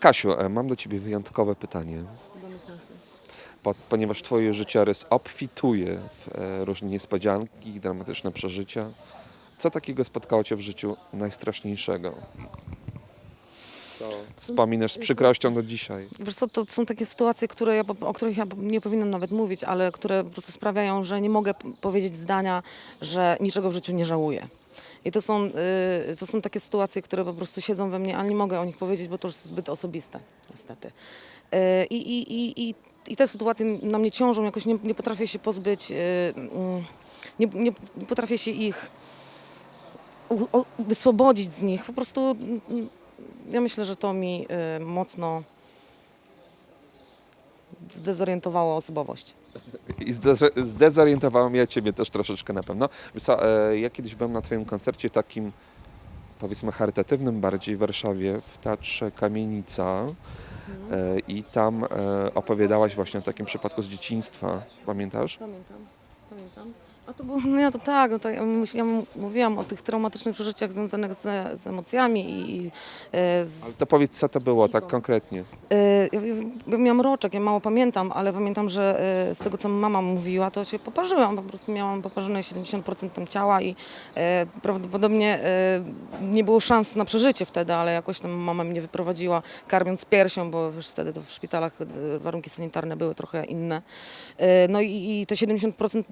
Kasiu, e, mam do Ciebie wyjątkowe pytanie, po, ponieważ Twoje życiorys obfituje w e, różne niespodzianki, dramatyczne przeżycia. Co takiego spotkało Cię w życiu najstraszniejszego? Co wspominasz z przykrością do dzisiaj? Wiesz co, to są takie sytuacje, które ja, o których ja nie powinnam nawet mówić, ale które po prostu sprawiają, że nie mogę powiedzieć zdania, że niczego w życiu nie żałuję. I to są, y, to są takie sytuacje, które po prostu siedzą we mnie, ale nie mogę o nich powiedzieć, bo to już zbyt osobiste, niestety. Y, I, i, i, i, te sytuacje na mnie ciążą, jakoś nie, nie potrafię się pozbyć, y, mm, nie, nie, potrafię się ich u, wyswobodzić z nich. Po prostu mm, ja myślę, że to mi y, mocno zdezorientowało osobowość. I zde- zdezorientowało mnie Ciebie też troszeczkę na pewno. E, ja kiedyś byłem na Twoim koncercie takim, powiedzmy, charytatywnym bardziej w Warszawie, w Teatrze Kamienica. E, I tam e, opowiadałaś właśnie o takim przypadku z dzieciństwa. Pamiętasz? Pamiętam. A to było, no ja to tak, no to ja, myśl- ja m- mówiłam o tych traumatycznych przeżyciach związanych z, z emocjami i, i e, z, Ale to powiedz, co to było tak konkretnie. E, Ja, ja, ja miałam roczek, ja mało pamiętam, ale pamiętam, że e, z tego co mama mówiła, to się poparzyłam. Po prostu miałam poparzone 70% tam ciała i prawdopodobnie nie było szans na przeżycie wtedy, ale jakoś tam mama mnie wyprowadziła karmiąc piersią, bo wiesz, wtedy w szpitalach warunki sanitarne były trochę inne. No i, i te 70% e,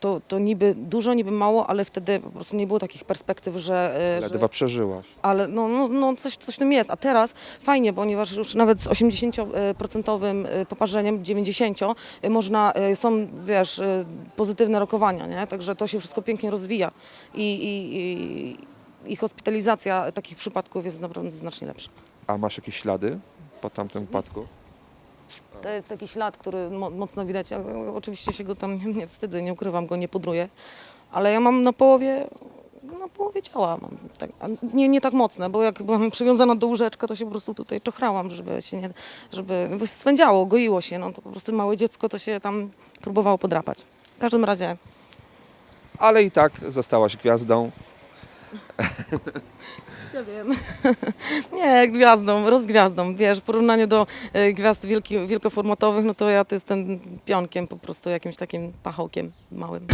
to, to niby dużo, niby mało, ale wtedy po prostu nie było takich perspektyw, że... e, że Ledwa przeżyłaś. ale no, no, no coś, coś w tym jest. A teraz fajnie, ponieważ już nawet z 80% poparzeniem, 90 y, można, y, są wiesz, pozytywne rokowania, nie? Także to się wszystko pięknie rozwija i, i, i, i hospitalizacja takich przypadków jest naprawdę znacznie lepsza. A masz jakieś ślady po tamtym wypadku? To jest taki ślad, który mo- mocno widać. Ja, oczywiście się go tam nie, nie wstydzę, nie ukrywam go, nie pudruję, ale ja mam na połowie, na połowie ciała. Mam tak, nie, nie tak mocne, bo jak byłam przywiązana do łóżeczka, to się po prostu tutaj czochrałam, żeby się nie, żeby swędziało, goiło się. No to po prostu małe dziecko to się tam próbowało podrapać. W każdym razie Ale i tak zostałaś gwiazdą. Ja wiem. Nie, gwiazdą, rozgwiazdą. Wiesz, w porównaniu do e, gwiazd wielki, wielkoformatowych, no to ja to jestem pionkiem, po prostu jakimś takim pachołkiem małym.